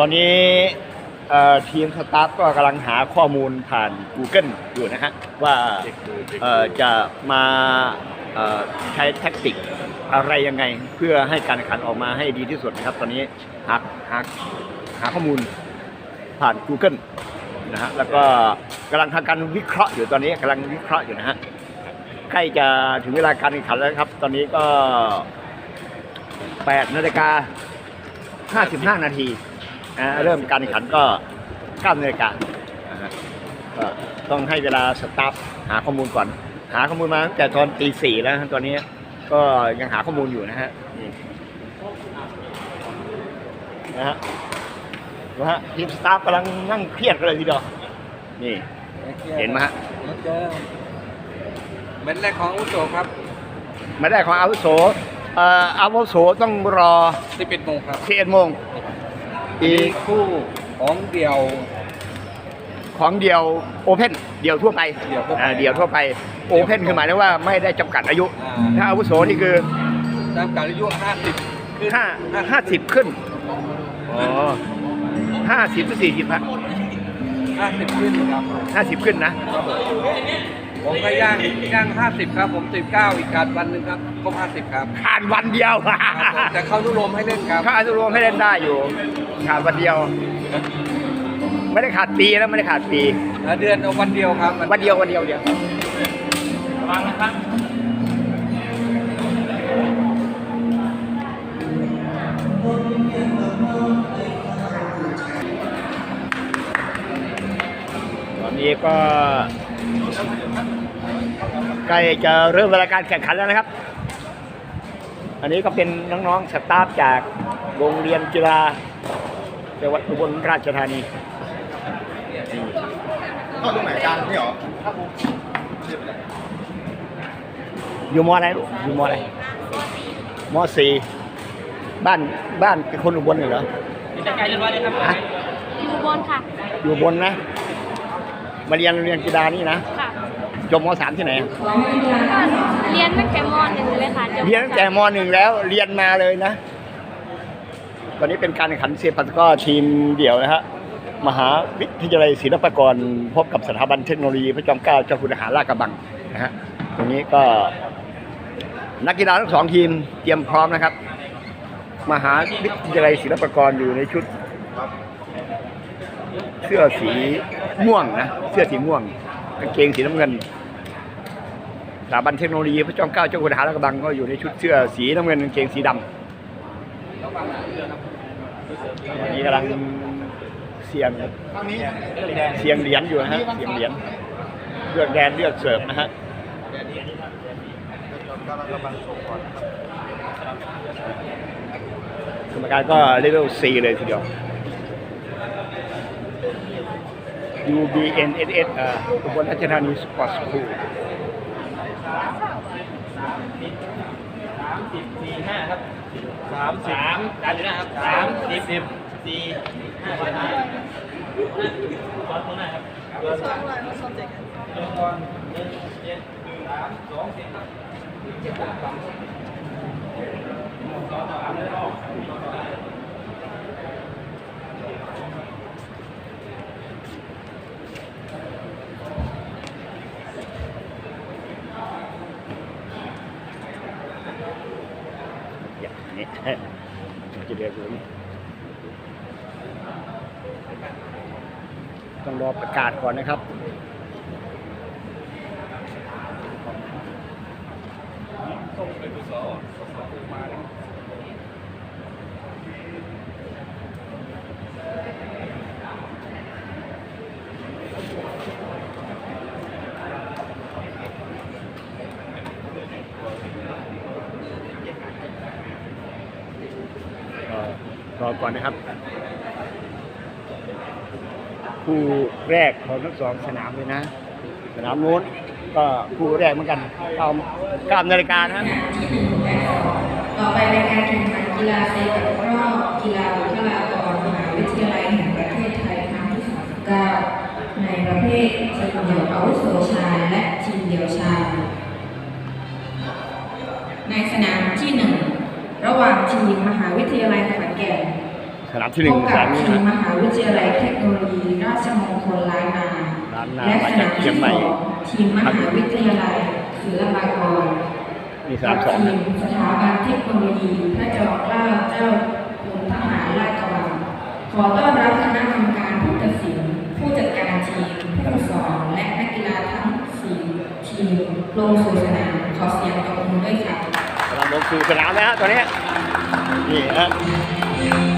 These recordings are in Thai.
ตอนนี้ทีมสตาฟก็กำลังหาข้อมูลผ่าน Google อยู่นะฮะว่าจะมาใช้แท็กติกอะไรยังไง เพื่อให้การแข่งขันออกมาให้ดีที่สุดนะครับ ตอนนี้หาหาหาข้อมูลผ่าน Google นะฮะแล้วก็กำลังทำการวิเคราะห์อยู่ตอนนี้กำลังวิเคราะห์อยู่นะฮะใกล้จะถึงเวลาการแข่งขันแล้วครับ ตอนนี้ก็8นาฬิกา55 นาที นะเริ่มการแข่งขันก็9นาฬิกานะฮะก็ต้องให้เวลาสตาฟหาข้อมูลก่อน หาข้อมูลมาตั้งแต่ตอนตีสี่แล้วนะตอนนี้ก็ยังหาข้อมูลอยู่นะฮะนี่นะฮะดูฮะทีมสตาฟกำลังนั่งเครียดกันเลยทีเดียวนี่ เห็นไหมฮะเจอเม็ดแรกของอุโสครับไม่ได้ของอาวุโสเอ่ออาวุโสต้องรอ11โมงครับ11โมง อีอีกคู่ของเดี่ยว ของเดียวโอเพนเดียวทั่วไปเดี่ยวทั่วไปอ่าเดียวทั่วไปโอเพนคือหมายถึงว่าไม่ได้จำกัดอายุ อ่า ถ้าอาวุโสนี่คือตามการอายุ50ขึ้นห้าห้าสิบขึ้นอ๋อห้าสิบหรือสี่สิบฮะ50ขึ้นครับห้าสิบขึ้นนะ ครับผมผมก็ย่างย่าง 50 ครับ ผม19อีกการวันหนึ่งครับครบ50 ครับขาดวันเดียวครับผมแต่เขานุโลมให้เล่นครับเขาอนุโลมให้เล่นได้อยู่ ขาดวันเดียว ไม่ได้ขาดปีแล้วไม่ได้ขาดปีแล้วเดือนเอาวันเดียวครับวันเดียววันเดียวเดียวระวังนะครับตอนนี้ก็ใกล้จะเริ่มเวลาการแข่งขันแล้วนะครับ อันนี้ก็เป็นน้องๆสตาฟจากโรงเรียนกีฬา จังหวัดอุบลราชธานีเข้าตรงไหนกันนี่หรออยู่มออะไรลูกอยู่มออะไรมอสี่บ้านบ้านเป็นคนอุบลเหรอฮะอยู่บนค่ะ อยู่อุบนนะ มาเรียนโรงเรียนกีฬานี่นะค่ะจบมสามที่ไหนอะก็เรียนตั้งแต่มหนึ่งเลยค่ะจบเรียนตั้งแต่มหนึ่งแล้วเรียนมาเลยนะ ตอนนี้เป็นการแข่งขันเซปัตะกร้อทีมเดี่ยวนะฮะมหาวิทยาลัยศิลปากรพบกับสถาบันเทคโนโลยีพระจอมเกล้าเจ้าคุณทหารลาดกระบังนะฮะตรงนี้ก็นักกีฬาทั้งสองทีมเตรียมพร้อมนะครับ มหาวิทยาลัยศิลปากรอยู่ในชุด เสื้อสีม่วงนะเสื้อสีม่วงกางเกงสีน้ำเงินสถาบันเทคโนโลยีพระจอมเกล้าเจ้าคุณทหารลาดกระบังก็อยู่ในชุดเสื้อสีน้ำเงินกางเกงสีดำ วันนี้กำลังเสียงข้างนี้เสียงเหรียญอยู่นะฮะเสียงเหรียญเลือกแดนเลือกเสิร์ฟนะฮะกรรมการก็เลเวล C เลยทีเดียว UBNSS อ่าอุบลราชธานีสปอร์ตสคูล สี่ห้ามสามกามอยู่นะครับสามสิบสิบสี่ห้าสิบห้าตอนไหนครับเดือนก่อนเดินึ่งเจ็ดสามสองสี่อย่างนี้ จะเดือดรู้ต้องรอประกาศก่อนนะครับก็ รอก่อนนะครับ คู่แรกของทั้งสองสนามเลยนะ สนามโน้นก็คู่แรกเหมือนกันเก้าเก้านาฬิกานะต่อไปในการแข่งขันกีฬาเซปัตร้อกีฬาบุคลากรมหาวิทยาลัยแห่งประเทศไทยครั้งที่ 39 ในประเภททีมเดี่ยวอาวุโสชายและทีมเดี่ยวชายในสนามที่ 1 ระหว่างทีมมหาวิทยาลัย แก่นสนามที่หนึ่งพบสกับนามนี้ทีมนะมหาวิทยาลัยเทคโนโลยีราชมงคลล้านนาล้านนาและมาสจานากมเชียที่งใหสม่องทีมมหาวิทยาลัยศิลปากรนี่สนามสองทีนะมสถาบันเทคโนโลยีพระจอมเกล้าเจ้าคุณทหารราชกระบังขอต้อนรับคณะกรรมการผู้ตัดสิน ผู้จัดการทีมผู้สอนและนักกีฬาทั้งสี่ทีมลงสู่สนามขอเสียงตบมือด้วยค่ะ กำลังลงสู่สนามแล้วตอนนี้นี่ฮะ Amen.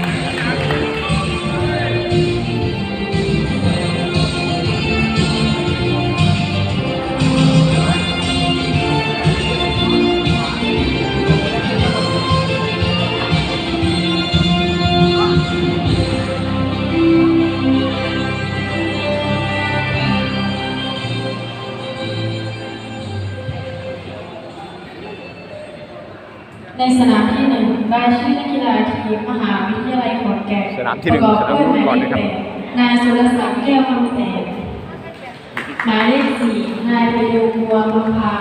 ในสนามที่หนึ่งรายชื่อนักกีฬาทีมมหาวิทยาลัยขอนแก่นสนามที่หนึ่งประกอบสนามด้วยก่อนนะครับหมายเลขแปดนายสุรศักดิ์แก้วคำแสงหมายเลขสี่นายประยุงบัวมพา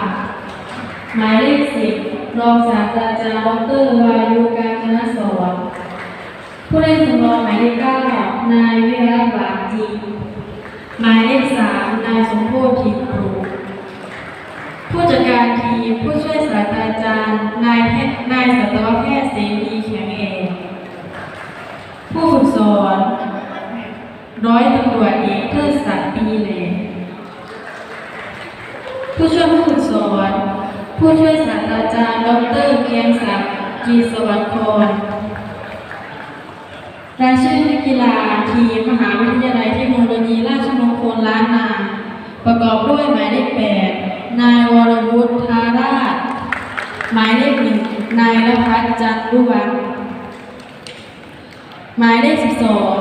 หมายเลขสิบรองศาสตราจารย์ดรวายุการจนสอนผู้เล่นสำรองหมายเลขเก้านายวิรัตบาจีหมายเลขสามนายสมโพธิทิพย์ปลูกผู้จัดีผู้ช่วยศาสตราจารย์ นายแพทย์นายสัตวแพทย์เสรีแข็งเองผู้ฝึกสอน ร้อยตำรวจเอกเทิดศักดิ์ปีเลผู้ช่วยผู้ฝึกสอน ผู้ช่วยศาสตราจารย์ ดรเกียงศักดิ์กีสวัสดิ์พรรายชื่อนักกีฬาทีมมหาวิทยาลัยเทคโนโลยีราชมงคลล้านนา ประกอบด้วยหมายเลขแปด นายวรวุฒิธาราช หมายเลขหนึ่งนายรพัฒน์จันรุวัฒน์หมายเลขสิบสอง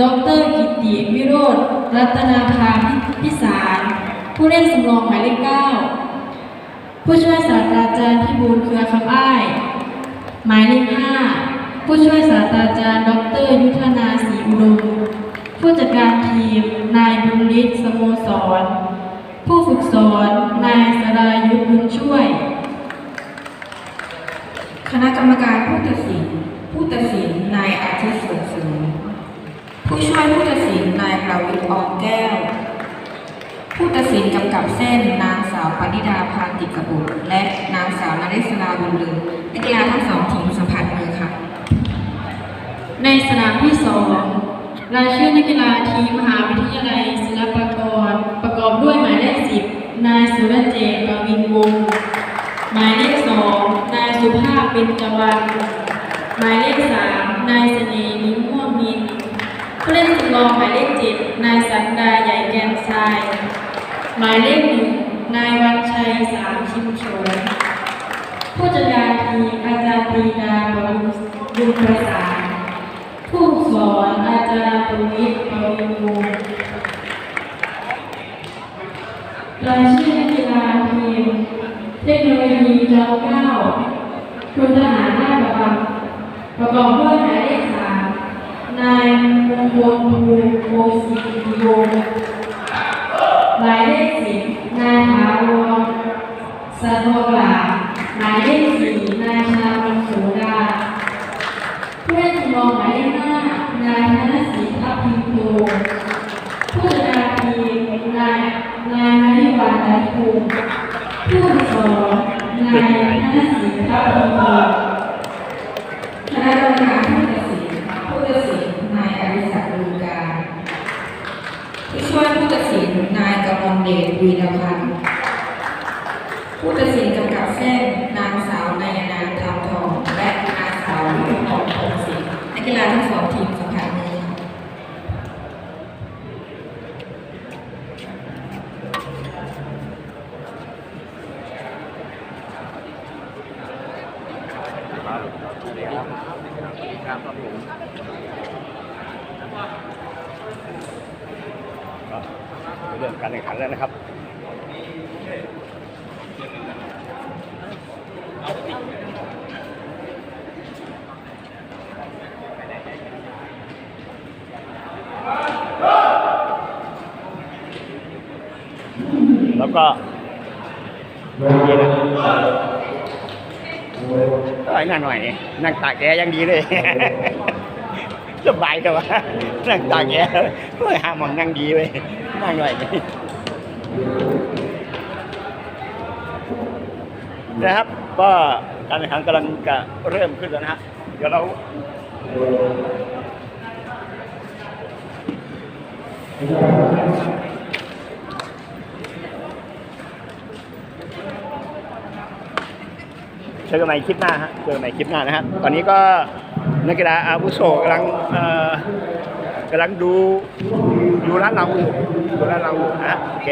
ดรกิตติวิโรธรัตนาภาพิสาร ผู้เล่นสำรองหมายเลขเก้าผู้ช่วยศาสตราจารย์พิบูลเครือคำอ้าย หมายเลขห้าผู้ช่วยศาสตราจารย์ ดร ยุทธนาศรีอุดม ผู้จัดการทีม นายบุญฤทธิ์สโมสร ผู้ฝึกสอนนายสรายุทธบุญช่วย คณะกรรมการผู้ตัดสิน ผู้ตัดสินนายอาทิตย์สุขสูงผู้ช่วยผู้ตัดสินนายประวิตรอองแก้ว ผู้ตัดสินกำกับเส้นนางสาวปณิดาพาติกบุตร และนางสาวนริศราบุญลือนักกีฬาทั้งสองทีมสัมผัสมือค่ะ ในสนามที่สองรายชื่อนักกีฬาทีมมหาวิทยาลัยศิลปากรประกอบด้วย สุรเจตกวินวงหมายเลขสองนายสุภาพเป็นจวันหมายเลขสามนายเสน่ห์นิ้มม่วงมินผู้เล่นสำรองหมายเลขเจ็ดนายสันดาใหญ่แกนทราย หมายเลขหนึ่งนายวันชัยสามชิมโฉมผู้จัดการทีอาจารย์ปรีดาบำรุงบุญประสานผู้สอนอาจารย์ปวิทย์ปวินวงรายชื่อ นักกีฬาทีมเทคโนโลยีจอมเก้าทุนทหารราชบังประกอบด้วยหมายเลขสามนายมงคลภูโคศิวงศ์หมายเลขสิบนายถาวรสะทองหลาหมายเลขสี่นายชาวันโสดาผู้เล่นรองหมายเลขห้านายธนศรีทัพพิมโตผู้จัดการทีมนายนายมาริวันดันภูมิ การผู้ตัดสิน ผู้ตัดสิน นายอริศักดิ์ลูการผู้ช่วยผู้ตัดสิน นายกมลเดชวีรพันธ์ผู้ตัดสินกำกับเส้น นางสาวนายนาทามทอง และนางสาววิภพรพงศิษฐ์นักกีฬาทั้งสองทีมสัมผัสมือ เริ่มการแข่งขันแล้วนะครับแล้วก็นี่นะ อ้นั่นหน่อย นั่งตากแกยังดีเลยสบายแต่ว่านั่งตากแอร์เฮ้ยหาหมองนั่งดีเว้ยนั่งหน่อยนะครับก็การแข่งขันกำลังจะเริ่มขึ้นแล้วนะฮะเดี๋ยวเราเจอกันใหม่คลิปหน้าฮะเจอกันใหม่คลิปหน้านะฮะตอนนี้ก็นักกีฬาอาวุโสกำลังเอ่อกำลังดูดูร้านเราอยู่ดูร้านเราอยู่นะฮะโอเค